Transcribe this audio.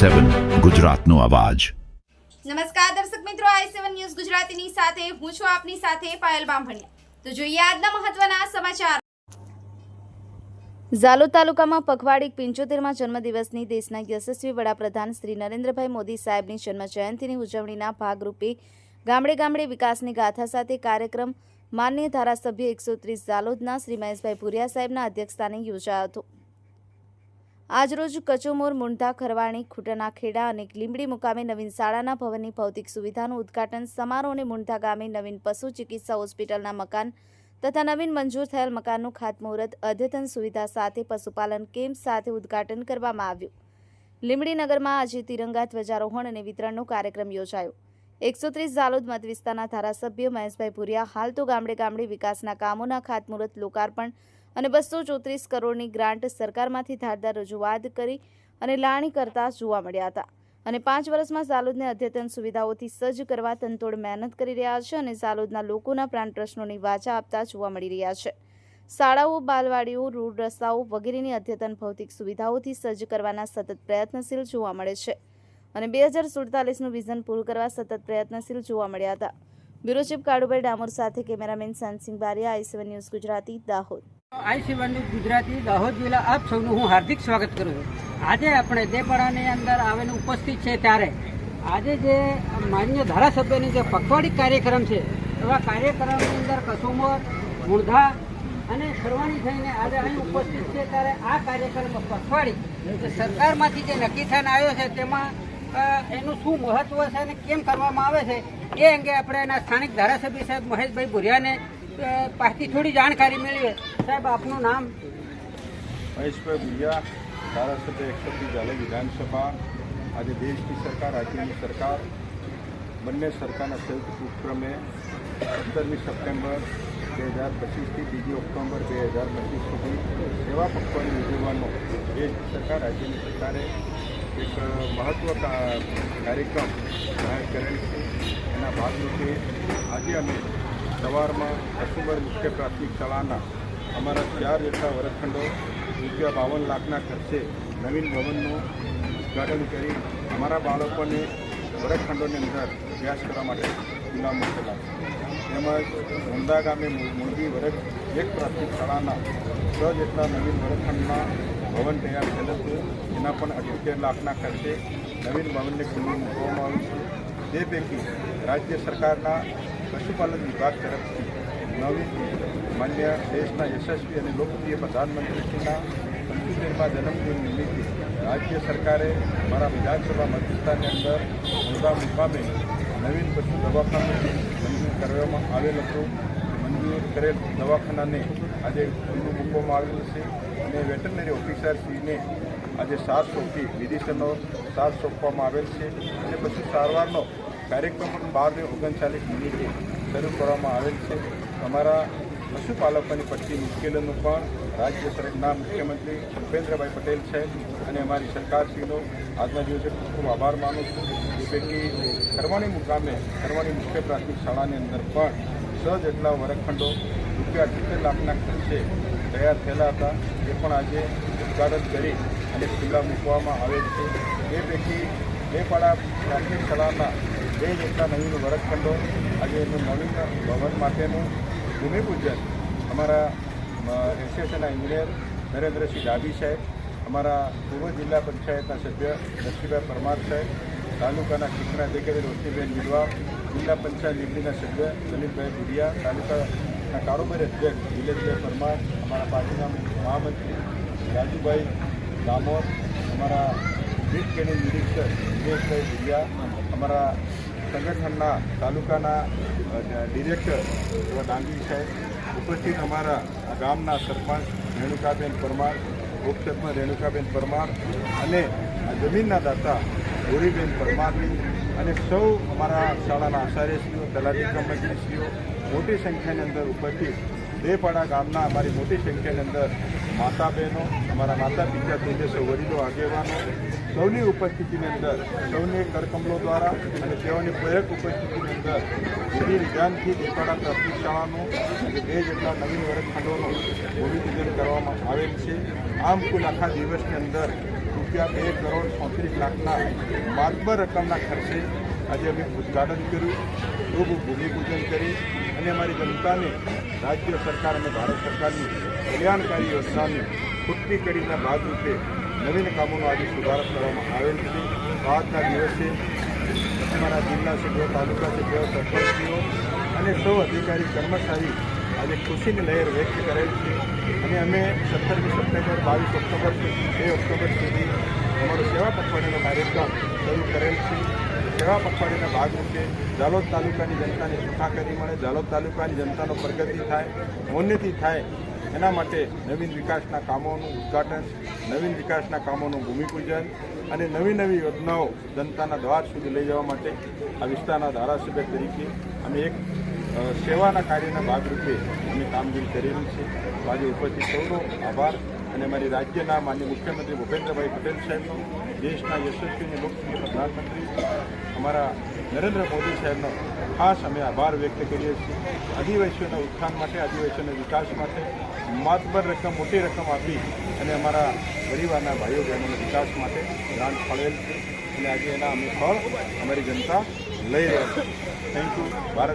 સેવન ગુજરાતનો અવાજ. નમસ્કાર દર્શક મિત્રો, આઈ સેવન ન્યૂઝ ગુજરાતીની સાથે હું છું આપની સાથે પાયલ બામભણિયા. તો જોઈએ આજના મહત્વના સમાચાર. ઝાલોદ તાલુકામાં પખવાડી પિંચોતેરમાં જન્મદિવસની દેશના યશસ્વી વડાપ્રધાન શ્રી નરેન્દ્રભાઈ મોદી સાહેબની જન્મ જયંતિની ઉજવણીના ભાગરૂપે ગામડે ગામડે વિકાસની ગાથા સાથે કાર્યક્રમ માન્ય ધારાસભ્ય એકસો ત્રીસ ઝાલોદના શ્રી મહેશભાઈ ભુરિયા સાહેબના અધ્યક્ષસ્થાને યોજાયો હતો. આજરોજ કચોમોર, મુંઢા, ખરવાણી, ખૂટના ખેડા અને લીંબડી મુકામે નવીન શાળાના ભવનની ભૌતિક સુવિધાનું ઉદ્ઘાટન સમારોહ અને મુંઢા ગામે નવીન પશુ ચિકિત્સા હોસ્પિટલના મકાન તથા નવીન મંજૂર થયેલ મકાનનું ખાતમુહૂર્ત, અદ્યતન સુવિધા સાથે પશુપાલન કેમ્પ સાથે ઉદ્ઘાટન કરવામાં આવ્યું. લીંબડી નગરમાં આજે તિરંગા, ધ્વજારોહણ અને વિતરણનો કાર્યક્રમ યોજાયો. એકસો ત્રીસ ઝાલોદ મત વિસ્તારના ધારાસભ્ય મહેશભાઈ ભુરિયા, હાલ તો ગામડે ગામડે વિકાસના કામોના ખાતમુહૂર્ત, લોકાર્પણ અને બસો ચોત્રીસ કરોડની ગ્રાન્ટ સરકારમાંથી ધારદાર રજૂઆત કરી અને લાણી કરતા જોવા મળ્યા હતા. અને પાંચ વર્ષમાં સાલોદને અદ્યતન સુવિધાઓથી સજ્જ કરવા તનતોડ મહેનત કરી રહ્યા છે અને સાલોદના લોકોના પ્રાણ પ્રશ્નોની વાચા આપતા જોવા મળી રહ્યા છે. શાળાઓ, બાલવાડીઓ, રોડ રસ્તાઓ વગેરેની અદ્યતન ભૌતિક સુવિધાઓથી સજ્જ કરવાના સતત પ્રયત્નશીલ જોવા મળે છે. અને બે હજાર સુડતાલીસનું વિઝન પૂરું કરવા સતત પ્રયત્નશીલ જોવા મળ્યા હતા. બ્યુરો ચીફ કાળુભાઈ ડામોર સાથે cameraman Shantsinh Bariya, I news Gujarati, Dahod. I સેવનની Gujarati, Dahod જિલ્લા, આપ સૌનું હું હાર્દિક સ્વાગત કરું છું. આજે આપણે દેપાડાની અંદર આવેલું ઉપસ્થિત છે ત્યારે. આજે જે માન્ય ધારાસભ્યની જે પખવાડી કાર્યક્રમ છે, એવા કાર્યક્રમની અંદર કસુમર મૂળધા અને સરવાણી થઈને આજે અહીં ઉપસ્થિત છે ત્યારે આ કાર્યક્રમ પખવાડી સરકારમાંથી જે નક્કી થઈને આવ્યો છે, તેમાં એનું શું મહત્વ છે અને કેમ કરવામાં આવે છે, એ અંગે આપણે એના સ્થાનિક ધારાસભ્ય સાહેબ મહેશભાઈ ભુરિયાને પાસેથી થોડી જાણકારી મેળવીએ. સાહેબ, આપનું નામ? મહેશભાઈ ભુજિયા ધારાસભ્ય એકસઠી ઝાલે વિધાનસભા. આજે દેશની સરકાર, રાજ્યની સરકાર, બંને સરકારના સંયુક્ત ઉપક્રમે સત્તરમી સપ્ટેમ્બર બે હજાર પચીસથી બીજી ઓક્ટોબર બે હજાર પચીસ સુધી સેવા પક્ષોની ઉજવવાનો દેશ સરકાર, રાજ્યની સરકારે એક મહત્વ કાર્યક્રમ જાહેર કરેલ છે. એના ભાગરૂપે આજે અમે સવારમાં કસુંબર મુખ્ય પ્રાથમિક શાળાના અમારા ચાર જેટલા વર્ગખંડો રૂપિયા બાવન લાખના ખર્ચે નવીન ભવનનું ઉદ્ઘાટન કરી અમારા બાળકોને વર્ગખંડોની અંદર અભ્યાસ કરવા માટે ખુલ્લા મૂકેલા તેમજ ઊંડા ગામે મોરબી વર્ગ એક પ્રાથમિક શાળાના છ જેટલા નવીન વર્ગખંડમાં ભવન તૈયાર થયેલ છે. એના પણ અઠ્યોતેર લાખના ખર્ચે નવીન ભવનને ખુલ્લું મૂકવામાં આવ્યું છે. તે પૈકી રાજ્ય સરકારના પશુપાલન વિભાગ તરફથી નવીન માન્ય દેશના યશસ્વી અને લોકપ્રિય પ્રધાનમંત્રીશ્રીના પંચોતેરમાં જન્મદિન નિમિત્તે રાજ્ય સરકારે મારા વિધાનસભા મતવિસ્તારની અંદર મુદ્દા મુકામે નવીન પશુ દવાખાનું મંજૂર કરવામાં આવેલ હતું. મંજૂર કરેલ દવાખાનાને આજે ખુલ્લું મૂકવામાં આવેલું છે અને વેટરનરી ઓફિસરશ્રીને આજે સાત સોંપી વિધિસરનો સાત સોંપવામાં આવેલ છે. અને પછી સારવારનો કાર્યક્રમ પણ બાર ને ઓગણચાલીસ મિનિટે શરૂ કરવામાં આવેલ છે. અમારા પશુપાલકોની પડતી મુશ્કેલીઓનું પણ રાજ્ય સરકારના મુખ્યમંત્રી ભૂપેન્દ્રભાઈ પટેલ છે અને અમારી સરકારશ્રીનો આજના દિવસે ખૂબ ખૂબ આભાર માનું છું. એ પૈકી કરવાની મુકામે, કરવાની મુખ્ય પ્રાથમિક શાળાની અંદર પણ છ જેટલા વર્ગખંડો રૂપિયા અઠ્યોતેર લાખના ખર્ચે તૈયાર થયેલા હતા. એ પણ આજે ઉદ્ઘાટન કરી અને ખુલ્લા મૂકવામાં આવેલ છે. એ પૈકી બે પાડા પ્રાથમિક શાળાના બે જેટલા નવીન વર્ગખંડો આજે એમનું નવીન ભવન માટેનું ભૂમિપૂજન અમારા એસોસિએશનના એન્જિનિયર નરેન્દ્રસિંહ ડાબી સાહેબ, અમારા પૂર્વ જિલ્લા પંચાયતના સભ્ય લક્ષ્મીભાઈ પરમાર સાહેબ, તાલુકાના શિક્ષણ અધિકારી રોશનીબેન વિધવા જિલ્લા પંચાયત દિલ્હીના સભ્ય લલિતભાઈ ભુડિયા તાલુકાના કારોબારી અધ્યક્ષ દિલેશભાઈ પરમાર, અમારા પાર્ટીના મહામંત્રી રાજુભાઈ દામોર અમારા બીટ કેન્દ્ર નિરીક્ષક દિનેશભાઈ ભુડિયા અમારા સંગઠનના તાલુકાના ડિરેક્ટર એવા ડાંગી સાહેબ ઉપસ્થિત અમારા ગામના સરપંચ રેણુકાબેન પરમાર ઉપસરપંચ રેણુકાબેન પરમાર અને જમીનના દાતા ગોરીબેન પરમારની અને સૌ અમારા શાળાના આચાર્યશ્રીઓ તલાટી કમિટીશ્રીઓ મોટી સંખ્યાની અંદર ઉપસ્થિત દેપાડા ગામના અમારી મોટી સંખ્યાની અંદર માતા બહેનો અમારા માતા પિતા તેજસ્વ વડીલો, આગેવાનો, સૌની ઉપસ્થિતિની અંદર, સૌને કરકમલો દ્વારા અને તેઓની પ્રેરક ઉપસ્થિતિની અંદર વિધિ વિધાનથી દેપાડા પ્રાથમિક શાળાનું અને બે જેટલા નવીન વર્ગખંડોનું ભૂમિપૂજન કરવામાં આવેલ છે. આમ કુલ આખા દિવસની અંદર રૂપિયા બે કરોડ ચોત્રીસ લાખના માતબર રકમના ખર્ચે આજે અમે ઉદ્ઘાટન કર્યું. ખૂબ ભૂમિપૂજન કરી. અને અમારી જનતાને રાજ્ય સરકાર અને ભારત સરકારની કલ્યાણકારી યોજનાની પૂર્તિ કરીના ભાગરૂપે નવીન કામોનો આજે શુભારંભ કરવામાં આવેલ છે. આજના દિવસે અમારા જિલ્લા સભ્યો, તાલુકા સભ્યો, સરપંચીઓ અને સૌ અધિકારી, કર્મચારી આજે ખુશીની લહેર વ્યક્ત કરેલ છે. અને અમે સત્તરમી સપ્ટેમ્બર, બાવીસ ઓક્ટોબર, બે ઓક્ટોબર સુધી અમારો સેવા પખવાડિયાનો કાર્યક્રમ શરૂ કરેલ છે. સેવા ભાગ ભાગરૂપે જાલોદ તાલુકાની જનતાને સુખાકારી મળે. જાલોદ તાલુકાની જનતાનો પ્રગતિ થાય ઉન્નતિ થાય, એના માટે નવીન વિકાસના કામોનું ઉદ્ઘાટન, નવીન વિકાસના કામોનું ભૂમિપૂજન અને નવી નવી યોજનાઓ જનતાના દ્વાર સુધી લઈ જવા માટે આ વિસ્તારના ધારાસભ્ય તરીકે અમે એક સેવાના કાર્યના ભાગરૂપે અમે કામગીરી કરેલી છે આજે ઉપસ્થિત સૌનો આભાર અને અમારી રાજ્યના માન્ય મુખ્યમંત્રી ભૂપેન્દ્રભાઈ પટેલ સાહેબનો, દેશના યશસ્વી લોકપ્રિય પ્રધાનમંત્રી, અમારા નરેન્દ્ર મોદી સાહેબનો ખાસ અમે આભાર વ્યક્ત કરીએ છીએ. આદિવાસીઓના ઉત્થાન માટે, આદિવાસીઓના વિકાસ માટે, માતબર રકમ, મોટી રકમ આપી અને અમારા પરિવારના ભાઈઓ બહેનોના વિકાસ માટે ગ્રાન્ટ ફળેલ છે. અને આજે એના અમે ફળ અમારી જનતા લઈ રહ્યા છે. Thank you Bharat